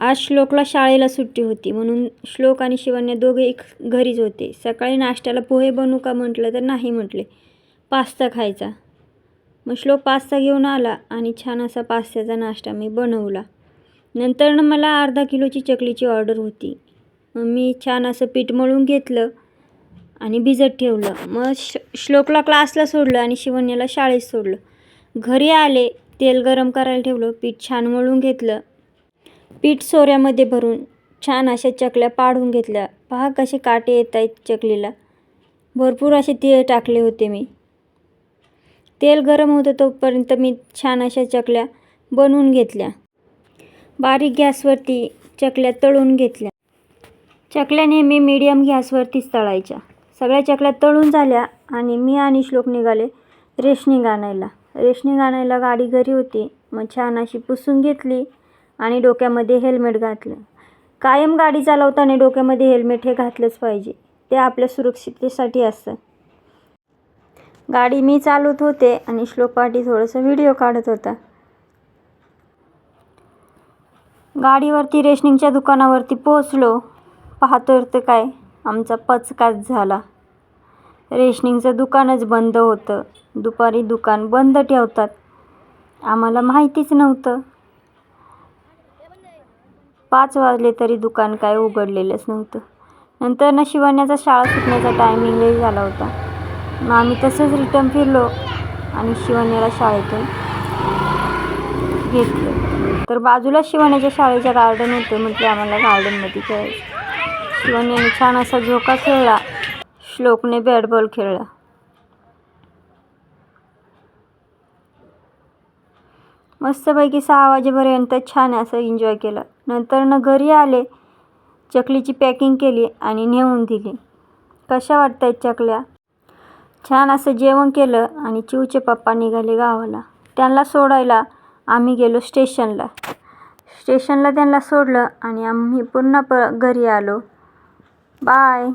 आज श्लोकला शाळेला सुट्टी होती. म्हणून श्लोक आणि शिवण्य दोघे एक घरीच होते. सकाळी नाश्त्याला पोहे बनवू का म्हटलं तर नाही म्हटले. पास्ता खायचा. मग श्लोक पास्ता घेऊन आला आणि छान असा पास्त्याचा नाश्ता मी बनवला. नंतर मला अर्धा किलोची चकलीची ऑर्डर होती. मग मी छान असं पीठ मळून घेतलं आणि भिजत ठेवलं. मग श श्लोकला क्लासला सोडलं आणि शिवण्याला शाळेत सोडलं. घरी आले तेल गरम करायला ठेवलं पीठ छान मळून घेतलं. पीठ सोऱ्यामध्ये भरून छान अशा चकल्या पाडून घेतल्या. पहा कसे काटे येत आहेत चकलीला. भरपूर असे तेल टाकले होते मी. तेल गरम होतं तोपर्यंत मी छान अशा चकल्या बनवून घेतल्या. बारीक गॅसवरती चकल्या तळून घेतल्या. चकल्या नेहमी मीडियम गॅसवरतीच तळायच्या. सगळ्या चकल्या तळून झाल्या आणि मी आणि श्लोक निघाले रेशनिंग आणायला रेशनिंग आणायला गाडी घरी होती. मग छान अशी पुसून घेतली. आणि डोक्यामध्ये हेल्मेट घातलं. कायम गाडी चालवताना डोक्यामध्ये हेल्मेट हे घातलंच पाहिजे. ते आपल्या सुरक्षिततेसाठी असतं. गाडी मी चालवत होते आणि श्लोक पाठी थोडंसं व्हिडिओ काढत होता. गाडीवरती रेशनिंगच्या दुकानावरती पोचलो पाहतो तर काय? आमचा पचकाच झाला. रेशनिंगचं दुकानच बंद होतं. दुपारी दुकान बंद ठेवतात. आम्हाला माहितीच नव्हतं. पाच वाजले तरी दुकान काय उघडलेलंच नव्हतं. नंतर ना शिवण्याचा शाळा सुटण्याचा टायमिंगही झाला होता. मग आम्ही तसंच रिटर्न फिरलो आणि शिवण्याला शाळेतून घेतलं. तर बाजूला शिवण्याच्या शाळेचं गार्डन होतं म्हटलं आम्हाला गार्डनमध्ये खेळायचं. शिवण्याने छान असा झोका खेळला. श्लोकने बॅट बॉल खेळला. मस्तपैकी सहा वाजेपर्यंत छान असं एन्जॉय केलं. नंतर न घरी आले चकलीची पॅकिंग केली आणि नेऊन दिली. कशा वाटत आहेत चकल्या? छान असं जेवण केलं आणि चिवचे पप्पा निघाले गावाला. त्यांना सोडायला आम्ही गेलो स्टेशनला. स्टेशनला त्यांना सोडलं आणि आम्ही पुन्हा प घरी आलो. बाय!